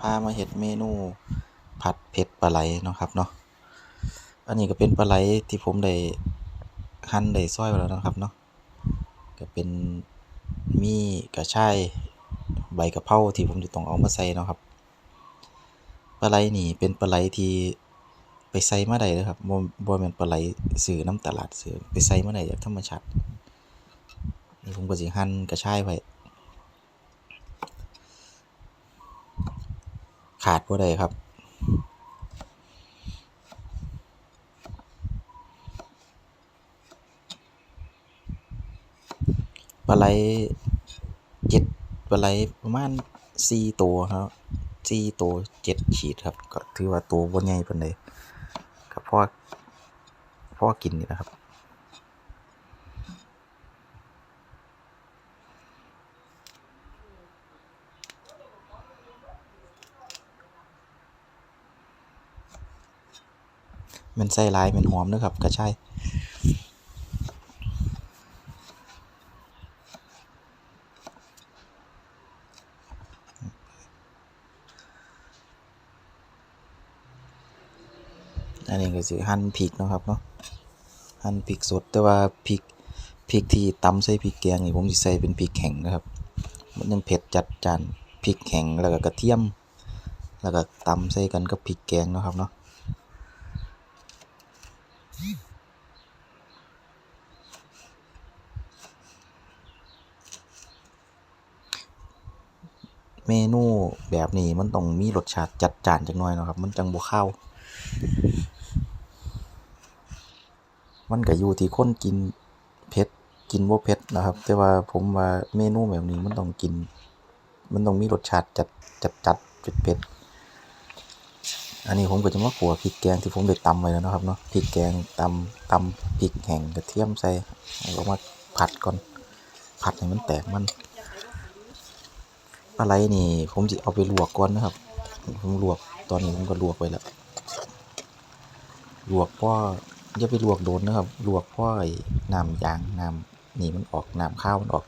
พามาเฮ็ดเมนูผัดเผ็ดปลาไหลเนาะครับเนาะ อันนี้ก็เป็นปลาไหลที่ผมได้หั่นได้ซอยไว้แล้วนะครับเนาะ ก็เป็นมีกระชายใบกะเพราที่ผมจะต้องเอามาใส่เนาะครับ ปลาไหลนี่เป็นปลาไหลที่ไปใส่มาได้เด้อครับบ่บ่แม่นปลาไหลซื้อน้ำตลาดซื้อไปใส่มาได้จากธรรมชาตินี่ผมก็สิหั่นกระชายไว้ ขาดบ่ได้ครับ ปลาไหลเจ็ดปลาไหลประมาณสี่ตัวครับสี่ตัวเจ็ดขีดครับ ก็ถือว่าตัวบ่ใหญ่ปานใดก็พอพอกินนี่แหละครับ แม่นใส่ลายแม่นหอมเด้อครับกระชายอันนี้ก็สิหั่นพริกนะครับเนาะหั่นพริกสดแต่ว่าพริกพริกที่ตำใส่พริกแกงนี่ผมสิใส่เป็นพริกแห้งนะครับ มันยังเผ็ดจัดจานพริกแห้งแล้วก็กระเทียม แล้วก็ตำใส่กันกับพริกแกงนะครับเนาะ เมนูแบบนี้มันต้องมีรสชาติจัดจานจักหน่อยเนาะครับ มันจังบ่คาวมันก็อยู่ที่คนกินเผ็ดกินบ่เผ็ดนะครับ แต่ว่าผมว่าเมนูแบบนี้มันต้องกิน มันต้องมีรสชาติจัดจัดๆเผ็ด อันนี้ผมก็จะมาคั่วพริกแกงที่ผมได้ตำไว้แล้วนะครับเนาะพริกแกงตำตำพริกแห้งกระเทียมใส่ล้วก็มาผัดก่อน ผัดให้มันแตกมันปลาไหลนี่ ผมสิเอาไปลวกก่อนนะครับ ผมลวกตอนนี้ผมก็ลวกไว้แล้วลวกเพราะอย่าไปลวกโดนนะครับ ลวกเพราะไอ้น้ำยางน้ำนี่มันออกน้ำคาวมันออก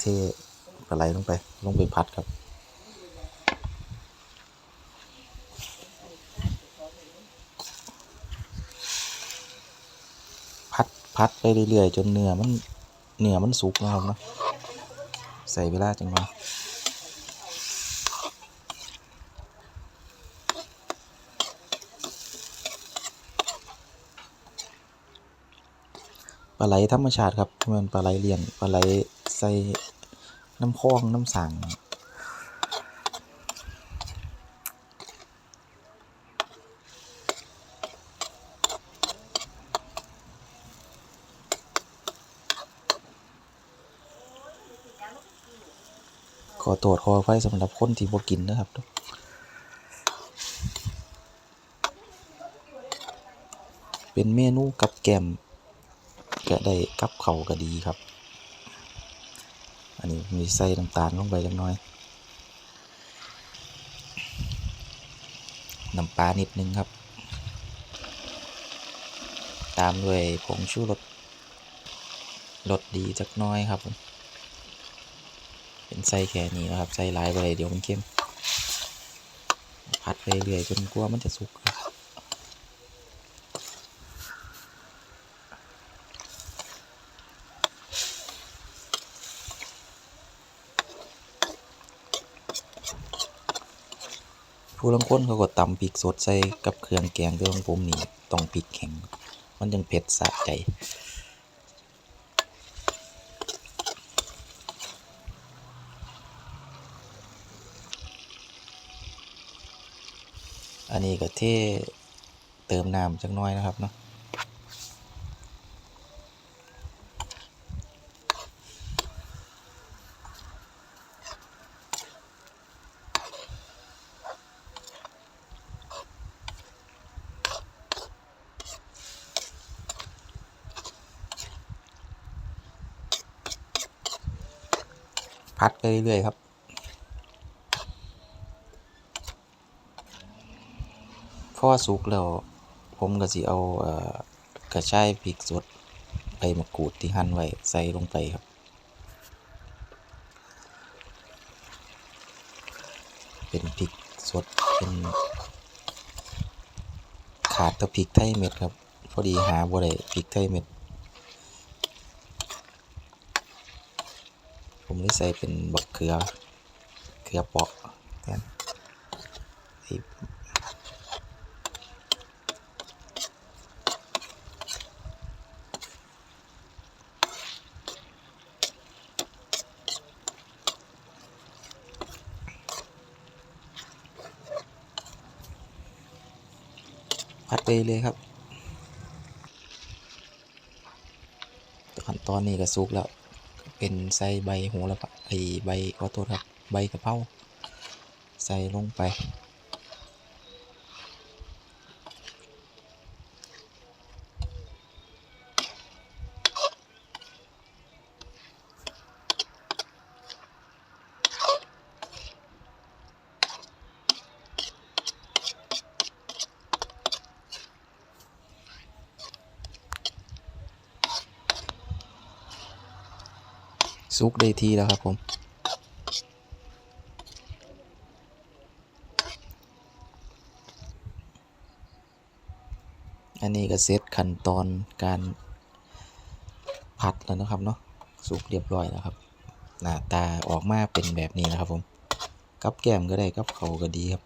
เทปลาไหลลงไป ลงไปผัดครับ ผัดไปเรื่อยๆ จนเนื้อมันเนื้อมันสุกนะครับเนาะใส่เวลาจักหน่อยปลาไหลธรรมชาติครับม่นปลาไหลเลี้ยงปลาไหลใส่น้ำคลองน้ำสร้าง อโทษขออภัยสำหรับคนที่บ่กินเด้อครับเป็นเมนูกับแกมก็ได้กับข้าก็ดีครับ อันนี้มีใส่น้ำตาลลงไปจักน่อยน้ำปลานิดหนึ่งครับ ตามด้วยผงชูรสรสดีจักน่อยครับผม เป็นใส่แค่นี้นะครับใส่หลายบ่ได้เดี๋ยวมันเค็มผัดไปเรื่อยจนกว่ามันจะสุกครับผู้ลางคนเขาก็ตำพริกสดใส่กับเครื่องแกงแต่องผมนี่ต้องพริกแข็ง มันจั่งเผ็ดสะใจ อันนี้ก็เทเติมน้ำจักน่อยนะครับเนาะผัดไปเรื่อยๆครับ พอสุกแล้ว ผมก็สิเอาเอ่อกระชายพริกสดใบมะกรูดที่หั่นไว้ใส่ลงไปครับ เป็นพริกสดเป็นขาดแตะพริกไทยเม็ดครับ พอดีหาบ่ได้พริกไทยเม็ด ผมได้ใส่เป็นบักเขือเขือเปาะแทน ไอ้พัดไปเลยครับ ขั้นตอนนี้ก็สุกแล้ว เป็นใส่ใบหัวระพาไอใบขอโทษครับ ใบกระเพราใส่ลงไป สุกได้ทีแล้วครับผมอันนี้ก็เสร็จขั้นตอนการผัดแล้วนะครับเนาะสุกเรียบร้อยแล้วครับ หน้าตาออกมาเป็นแบบนี้นะครับผมกับแก้มก็ได้กับเขาก็ดีครับ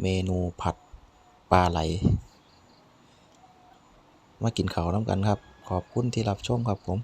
เมนูผัดปลาไหล มากินข้าวน้ำกันครับ ขอบคุณที่รับชมครับผม